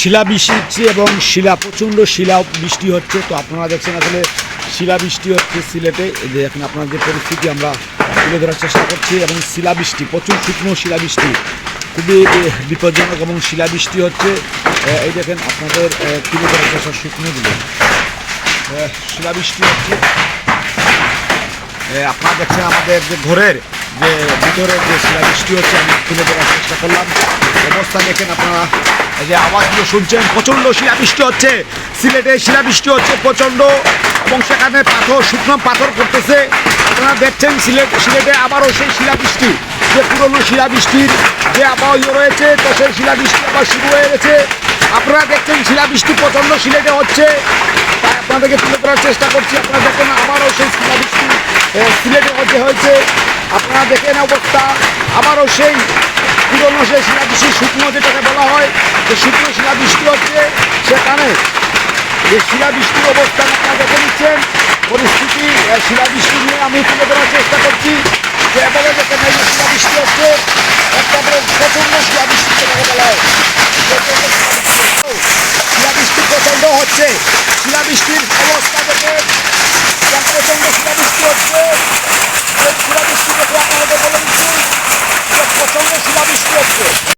শিলাবৃষ্টি হচ্ছে এবং শিলা, প্রচণ্ড শিলা বৃষ্টি হচ্ছে। তো আপনারা দেখছেন আসলে শিলাবৃষ্টি হচ্ছে সিলেটে। যে এখন আপনার যে পরিস্থিতি, আমরা তুলে ধরার চেষ্টা করছি এবং শিলাবৃষ্টি, প্রচুর শুকনো শিলাবৃষ্টি, খুবই বিপজ্জনক এবং শিলাবৃষ্টি হচ্ছে। এই দেখেন আপনাদের তুলে ধরার চেষ্টা শুকনোগুলো শিলাবৃষ্টি হচ্ছে। আপনারা দেখছেন আমাদের যে ঘরের যে ভিতরে যে শিলাবৃষ্টি হচ্ছে, আমি তুলে ধরার চেষ্টা করলাম। অবস্থা দেখেন আপনারা। এই যে আওয়াজগুলো শুনছেন, প্রচণ্ড শিলাবৃষ্টি হচ্ছে। সিলেটে শিলাবৃষ্টি হচ্ছে প্রচণ্ড, এবং সেখানে পাথর, শুকনো পাথর করতেছে আপনারা দেখছেন সিলেট, সিলেটে আবারও সেই শিলাবৃষ্টি, যে পুরনো শিলাবৃষ্টির যে আবহাওয়া রয়েছে, তো সেই শিলাবৃষ্টি আবার শুরু হয়ে গেছে। আপনারা দেখছেন শিলাবৃষ্টি প্রচণ্ড সিলেটে হচ্ছে। আপনাদেরকে তুলে ধরার চেষ্টা করছি। আপনারা দেখেন, আবারও সেই শিলাবৃষ্টি সিলেটে হচ্ছে, হয়েছে। আপনারা দেখেন অবস্থা, আবারও সেই পুরনো সেই শিলাবৃষ্টি শুকনো যেটাকে বলা হয়, যে শুকনো শিলাবৃষ্টি হচ্ছে সেখানে যে শিলাবৃষ্টির অবস্থান আপনারা দেখে নিচ্ছেন, পরিস্থিতি শিলাবৃষ্টি নিয়ে আমি তুলে ধরার চেষ্টা করছি। যে এভাবে দেখেন এই যে শিলাবৃষ্টি হচ্ছে, একেবারে প্রচণ্ড শিলাবৃষ্টি যেটাকে বলা হয়। শিলাবৃষ্টি প্রচণ্ড হচ্ছে শিলাবৃষ্টির Richard.